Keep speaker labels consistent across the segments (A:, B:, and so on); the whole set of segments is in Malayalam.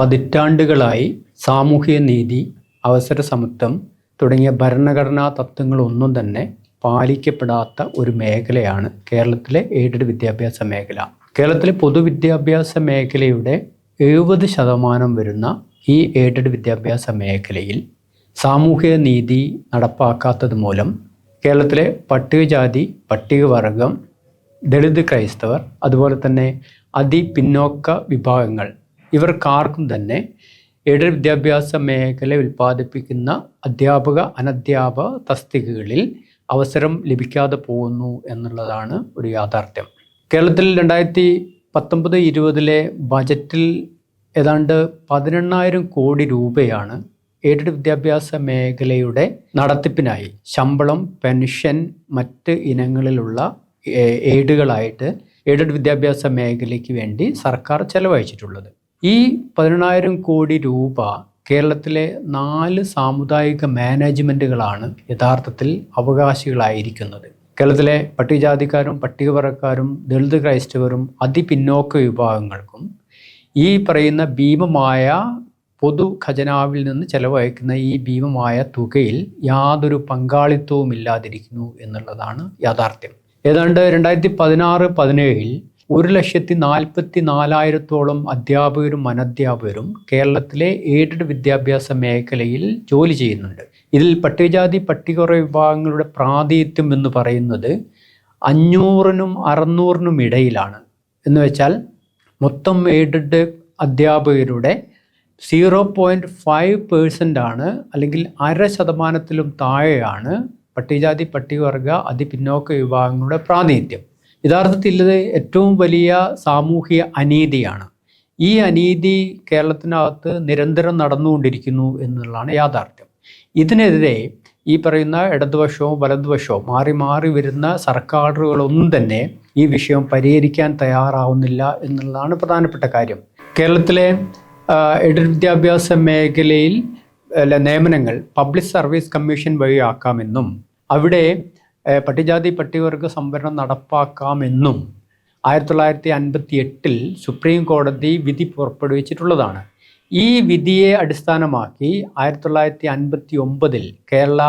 A: പതിറ്റാണ്ടുകളായി സാമൂഹിക നീതി അവസര സമത്വം തുടങ്ങിയ ഭരണഘടനാ തത്വങ്ങളൊന്നും തന്നെ പാലിക്കപ്പെടാത്ത ഒരു മേഖലയാണ് കേരളത്തിലെ എയ്ഡഡ് വിദ്യാഭ്യാസ മേഖല. കേരളത്തിലെ പൊതുവിദ്യാഭ്യാസ മേഖലയുടെ എഴുപത് ശതമാനം വരുന്ന ഈ എയ്ഡഡ് വിദ്യാഭ്യാസ മേഖലയിൽ സാമൂഹിക നീതി നടപ്പാക്കാത്തത് മൂലം കേരളത്തിലെ പട്ടികജാതി പട്ടികവർഗം ദളിത് ക്രൈസ്തവർ അതുപോലെ തന്നെ അതിപിന്നോക്ക വിഭാഗങ്ങൾ ഇവർക്കാർക്കും തന്നെ എയ്ഡഡ് വിദ്യാഭ്യാസ മേഖല ഉൽപ്പാദിപ്പിക്കുന്ന അധ്യാപക അനധ്യാപക തസ്തികകളിൽ അവസരം ലഭിക്കാതെ പോകുന്നു എന്നുള്ളതാണ് ഒരു യാഥാർത്ഥ്യം. കേരളത്തിൽ രണ്ടായിരത്തി പത്തൊമ്പത് ഇരുപതിലെ ബജറ്റിൽ ഏതാണ്ട് പതിനെണ്ണായിരം കോടി രൂപയാണ് എയ്ഡഡ് വിദ്യാഭ്യാസ മേഖലയുടെ നടത്തിപ്പിനായി ശമ്പളം പെൻഷൻ മറ്റ് ഇനങ്ങളിലുള്ള എയ്ഡുകളായിട്ട് എയ്ഡഡ് വിദ്യാഭ്യാസ മേഖലയ്ക്ക് വേണ്ടി സർക്കാർ ചെലവഴിച്ചിട്ടുള്ളത്. ഈ പതിനെണ്ണായിരം കോടി രൂപ കേരളത്തിലെ നാല് സാമുദായിക മാനേജ്മെന്റുകളാണ് യഥാർത്ഥത്തിൽ അവകാശികളായിരിക്കുന്നത്. കേരളത്തിലെ പട്ടികജാതിക്കാരും പട്ടികവർഗക്കാരും ദളിത് ക്രൈസ്തവരും അതിപിന്നോക്ക വിഭാഗങ്ങൾക്കും ഈ പറയുന്ന ഭീമമായ പൊതു ഖജനാവിൽ നിന്ന് ചെലവഴിക്കുന്ന ഈ ഭീമമായ തുകയിൽ യാതൊരു പങ്കാളിത്തവും ഇല്ലാതിരിക്കുന്നു എന്നുള്ളതാണ് യാഥാർത്ഥ്യം. ഏതാണ്ട് രണ്ടായിരത്തി പതിനാറ് പതിനേഴിൽ ഒരു ലക്ഷത്തി നാൽപ്പത്തി നാലായിരത്തോളം അധ്യാപകരും അനധ്യാപകരും കേരളത്തിലെ എയ്ഡഡ് വിദ്യാഭ്യാസ മേഖലയിൽ ജോലി ചെയ്യുന്നുണ്ട്. ഇതിൽ പട്ടികജാതി പട്ടികുറ വിഭാഗങ്ങളുടെ പ്രാതിനിധ്യം എന്ന് പറയുന്നത് അഞ്ഞൂറിനും അറുന്നൂറിനും ഇടയിലാണ്. എന്ന് വെച്ചാൽ മൊത്തം എയ്ഡഡ് അധ്യാപകരുടെ സീറോ പോയിന്റ് ഫൈവ് പേഴ്സന്റ് ആണ് അല്ലെങ്കിൽ അര ശതമാനത്തിലും താഴെയാണ് പട്ടികജാതി പട്ടികവർഗ അതിപിന്നോക്ക വിഭാഗങ്ങളുടെ പ്രാതിനിധ്യം. യഥാർത്ഥത്തിൽ ഇത് ഏറ്റവും വലിയ സാമൂഹിക അനീതിയാണ്. ഈ അനീതി കേരളത്തിനകത്ത് നിരന്തരം നടന്നുകൊണ്ടിരിക്കുന്നു എന്നുള്ളതാണ് യാഥാർത്ഥ്യം. ഇതിനെതിരെ ഈ പറയുന്ന ഇടതുവശവും വലതുവശവും മാറി മാറി വരുന്ന സർക്കാരുകളൊന്നും തന്നെ ഈ വിഷയം പരിഹരിക്കാൻ തയ്യാറാവുന്നില്ല എന്നുള്ളതാണ് പ്രധാനപ്പെട്ട കാര്യം. കേരളത്തിലെ എഡു വിദ്യാഭ്യാസ മേഖലയിൽ നിയമനങ്ങൾ പബ്ലിക് സർവീസ് കമ്മീഷൻ വഴിയാക്കാമെന്നും അവിടെ പട്ടികജാതി പട്ടികവർഗ സംവരണം നടപ്പാക്കാമെന്നും ആയിരത്തി തൊള്ളായിരത്തി അൻപത്തി എട്ടിൽ സുപ്രീം കോടതി വിധി പുറപ്പെടുവിച്ചിട്ടുള്ളതാണ്. ഈ വിധിയെ അടിസ്ഥാനമാക്കി ആയിരത്തി തൊള്ളായിരത്തി അൻപത്തി ഒമ്പതിൽ കേരള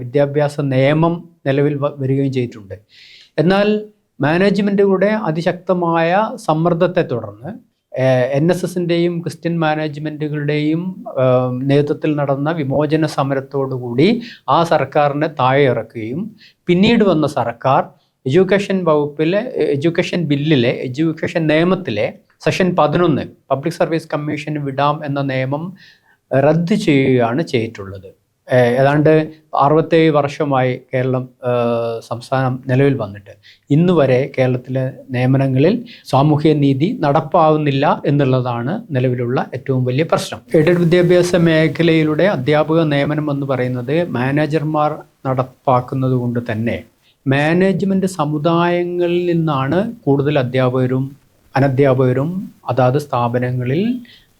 A: വിദ്യാഭ്യാസ നിയമം നിലവിൽ വരികയും ചെയ്തിട്ടുണ്ട്. എന്നാൽ മാനേജ്മെന്റുകളുടെ അതിശക്തമായ സമ്മർദ്ദത്തെ തുടർന്ന് എൻ എസ് എസിന്റെയും ക്രിസ്ത്യൻ മാനേജ്മെന്റുകളുടെയും നേതൃത്വത്തിൽ നടന്ന വിമോചന സമരത്തോടുകൂടി ആ സർക്കാരിനെ താഴെ ഇറക്കുകയും പിന്നീട് വന്ന സർക്കാർ എഡ്യൂക്കേഷൻ വകുപ്പിലെ എഡ്യൂക്കേഷൻ ബില്ലിലെ എഡ്യൂക്കേഷൻ നിയമത്തിലെ സെഷൻ പതിനൊന്ന് പബ്ലിക് സർവീസ് കമ്മീഷന് വിടാം എന്ന നിയമം റദ്ദ് ചെയ്യുകയാണ് ചെയ്തിട്ടുള്ളത്. ഏതാണ്ട് അറുപത്തേഴ് വർഷമായി കേരളം സംസ്ഥാനം നിലവിൽ വന്നിട്ട്. ഇന്ന് വരെ കേരളത്തിലെ നിയമനങ്ങളിൽ സാമൂഹ്യ നീതി നടപ്പാവുന്നില്ല എന്നുള്ളതാണ് നിലവിലുള്ള ഏറ്റവും വലിയ പ്രശ്നം. എയ്ഡഡ് വിദ്യാഭ്യാസ മേഖലയിലൂടെ അധ്യാപക നിയമനം എന്ന് പറയുന്നത് മാനേജർമാർ നടപ്പാക്കുന്നത് കൊണ്ട് തന്നെ മാനേജ്മെന്റ് സമുദായങ്ങളിൽ നിന്നാണ് കൂടുതൽ അധ്യാപകരും അനധ്യാപകരും അതാത് സ്ഥാപനങ്ങളിൽ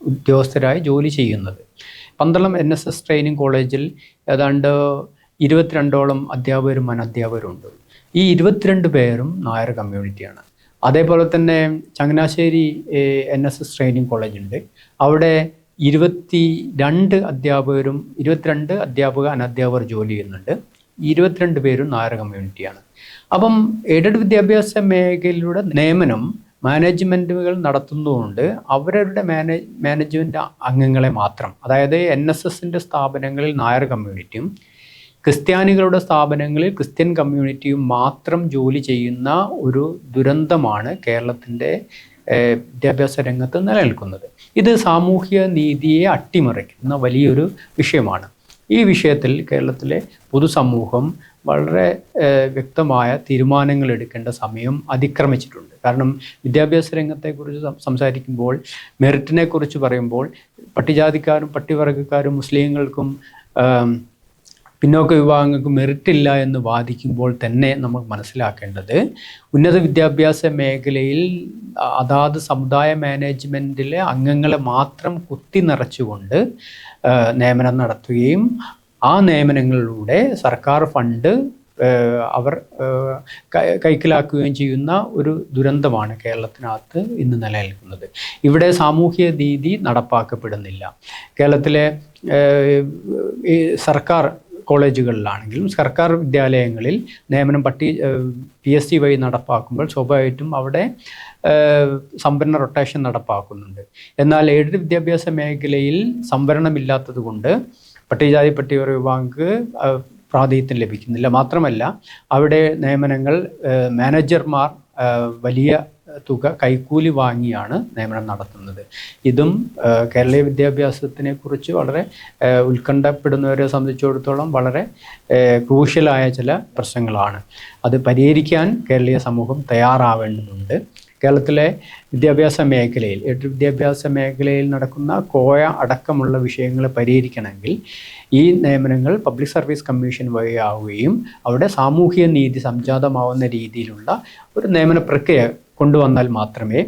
A: ഉദ്യോഗസ്ഥരായി ജോലി ചെയ്യുന്നത്. Pandalam N S S training കോളേജിൽ ഏതാണ്ട് ഇരുപത്തിരണ്ടോളം അധ്യാപകരും അനധ്യാപകരുണ്ട് ഈ ഇരുപത്തിരണ്ട് പേരും നായർ കമ്മ്യൂണിറ്റിയാണ് അതേപോലെ തന്നെ Changanassery N S S training college ഉണ്ട്. അവിടെ ഇരുപത്തി രണ്ട് അധ്യാപകരും ഇരുപത്തിരണ്ട് അധ്യാപക അനധ്യാപകർ ജോലി ചെയ്യുന്നുണ്ട്. ഇരുപത്തിരണ്ട് പേരും നായർ കമ്മ്യൂണിറ്റിയാണ് അപ്പം എയ്ഡഡ് വിദ്യാഭ്യാസ മേഖലയുടെ നിയമനം മാനേജ്മെന്റുകൾ നടത്തുന്നതുകൊണ്ട് അവരവരുടെ മാനേജ് മാനേജ്മെന്റ് അംഗങ്ങളെ മാത്രം അതായത് എൻ എസ് എസിന്റെ സ്ഥാപനങ്ങളിൽ നായർ കമ്മ്യൂണിറ്റിയും ക്രിസ്ത്യാനികളുടെ സ്ഥാപനങ്ങളിൽ ക്രിസ്ത്യൻ കമ്മ്യൂണിറ്റിയും മാത്രം ജോലി ചെയ്യുന്ന ഒരു ദുരന്തമാണ് കേരളത്തിന്റെ വിദ്യാഭ്യാസ രംഗത്ത് നിലനിൽക്കുന്നത്. ഇത് സാമൂഹ്യ നീതിയെ അട്ടിമറിക്കുന്ന വലിയൊരു വിഷയമാണ്. ഈ വിഷയത്തിൽ കേരളത്തിലെ പൊതുസമൂഹം വളരെ വ്യക്തമായ തീരുമാനങ്ങൾ എടുക്കേണ്ട സമയം അതിക്രമിച്ചിട്ടുണ്ട്. കാരണം വിദ്യാഭ്യാസ രംഗത്തെക്കുറിച്ച് സംസാരിക്കുമ്പോൾ മെറിറ്റിനെ കുറിച്ച് പറയുമ്പോൾ പട്ടികജാതിക്കാരും പട്ടികവർഗക്കാരും മുസ്ലിങ്ങൾക്കും പിന്നോക്ക വിഭാഗങ്ങൾക്ക് മെറിറ്റില്ല എന്ന് വാദിക്കുമ്പോൾ തന്നെ നമ്മൾ മനസ്സിലാക്കേണ്ടത് ഉന്നത വിദ്യാഭ്യാസ മേഖലയിൽ അതാത് സമുദായ മാനേജ്മെന്റിലെ അംഗങ്ങളെ മാത്രം കുത്തി നിറച്ചുകൊണ്ട് നിയമനം നടത്തുകയും ആ നിയമനങ്ങളിലൂടെ സർക്കാർ ഫണ്ട് അവർ കൈക്കലാക്കുകയും ചെയ്യുന്ന ഒരു ദുരന്തമാണ് കേരളത്തിനകത്ത് ഇന്ന് നിലനിൽക്കുന്നത്. ഇവിടെ സാമൂഹ്യ നീതി നടപ്പാക്കപ്പെടുന്നില്ല. കേരളത്തിലെ സർക്കാർ കോളേജുകളിലാണെങ്കിലും സർക്കാർ വിദ്യാലയങ്ങളിൽ നിയമനം പട്ടി പി എസ് സി വഴി നടപ്പാക്കുമ്പോൾ സ്വാഭാവികമായിട്ടും അവിടെ സംവരണ റൊട്ടേഷൻ നടപ്പാക്കുന്നുണ്ട്. എന്നാൽ എയ്ഡഡ് വിദ്യാഭ്യാസ മേഖലയിൽ സംവരണമില്ലാത്തത് കൊണ്ട് പട്ടികജാതി പട്ടികവർഗ വിഭാഗങ്ങൾക്ക് പ്രാതിനിധ്യം ലഭിക്കുന്നില്ല. മാത്രമല്ല അവിടെ നിയമനങ്ങൾ മാനേജർമാർ വലിയ തുക കൈക്കൂലി വാങ്ങിയാണ് നിയമനം നടത്തുന്നത്. ഇതും കേരളീയ വിദ്യാഭ്യാസത്തിനെ കുറിച്ച് വളരെ ഉത്കണ്ഠപ്പെടുന്നവരെ സംബന്ധിച്ചിടത്തോളം വളരെ ക്രൂഷ്യലായ ചില പ്രശ്നങ്ങളാണ്. അത് പരിഹരിക്കാൻ കേരളീയ സമൂഹം തയ്യാറാവേണ്ടതുണ്ട്. കേരളത്തിലെ വിദ്യാഭ്യാസ മേഖലയിൽ വിദ്യാഭ്യാസ മേഖലയിൽ നടക്കുന്ന കോയ അടക്കമുള്ള വിഷയങ്ങൾ പരിഹരിക്കണമെങ്കിൽ ഈ നിയമനങ്ങൾ പബ്ലിക് സർവീസ് കമ്മീഷൻ വഴിയാവുകയും അവിടെ സാമൂഹിക നീതി സംജാതമാവുന്ന രീതിയിലുള്ള ഒരു നിയമന പ്രക്രിയ കൊണ്ടുവന്നാൽ മാത്രമേ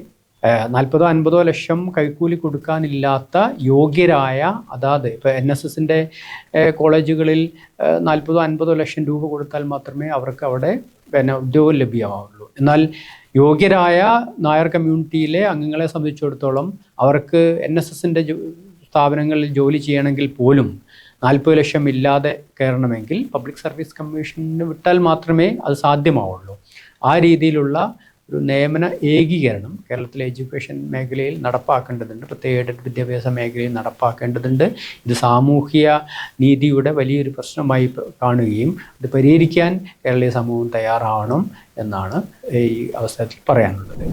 A: നാൽപ്പതോ അൻപതോ ലക്ഷം കൈക്കൂലി കൊടുക്കാനില്ലാത്ത യോഗ്യരായ അതാത് ഇപ്പോൾ എൻ എസ് എസിന്റെ കോളേജുകളിൽ നാൽപ്പതോ അൻപതോ ലക്ഷം രൂപ കൊടുത്താൽ മാത്രമേ അവർക്ക് അവിടെ പിന്നെ ഉദ്യോഗം ലഭ്യമാവുള്ളൂ. എന്നാൽ യോഗ്യരായ നായർ കമ്മ്യൂണിറ്റിയിലെ അംഗങ്ങളെ സംബന്ധിച്ചിടത്തോളം അവർക്ക് എൻ എസ് എസിന്റെ സ്ഥാപനങ്ങളിൽ ജോലി ചെയ്യണമെങ്കിൽ പോലും നാൽപ്പത് ലക്ഷം ഇല്ലാതെ കയറണമെങ്കിൽ പബ്ലിക് സർവീസ് കമ്മീഷന് വിട്ടാൽ മാത്രമേ അത് സാധ്യമാവുള്ളൂ. ആ രീതിയിലുള്ള ഒരു നിയമന ഏകീകരണം കേരളത്തിലെ എഡ്യൂക്കേഷൻ മേഖലയിൽ നടപ്പാക്കേണ്ടതുണ്ട്. പ്രത്യേക എയ്ഡഡ് വിദ്യാഭ്യാസ മേഖലയിൽ നടപ്പാക്കേണ്ടതുണ്ട്. ഇത് സാമൂഹിക നീതിയുടെ വലിയൊരു പ്രശ്നമായി കാണുകയും അത് പരിഹരിക്കാൻ കേരളീയ സമൂഹം തയ്യാറാവണം എന്നാണ് ഈ അവസരത്തിൽ പറയാനുള്ളത്.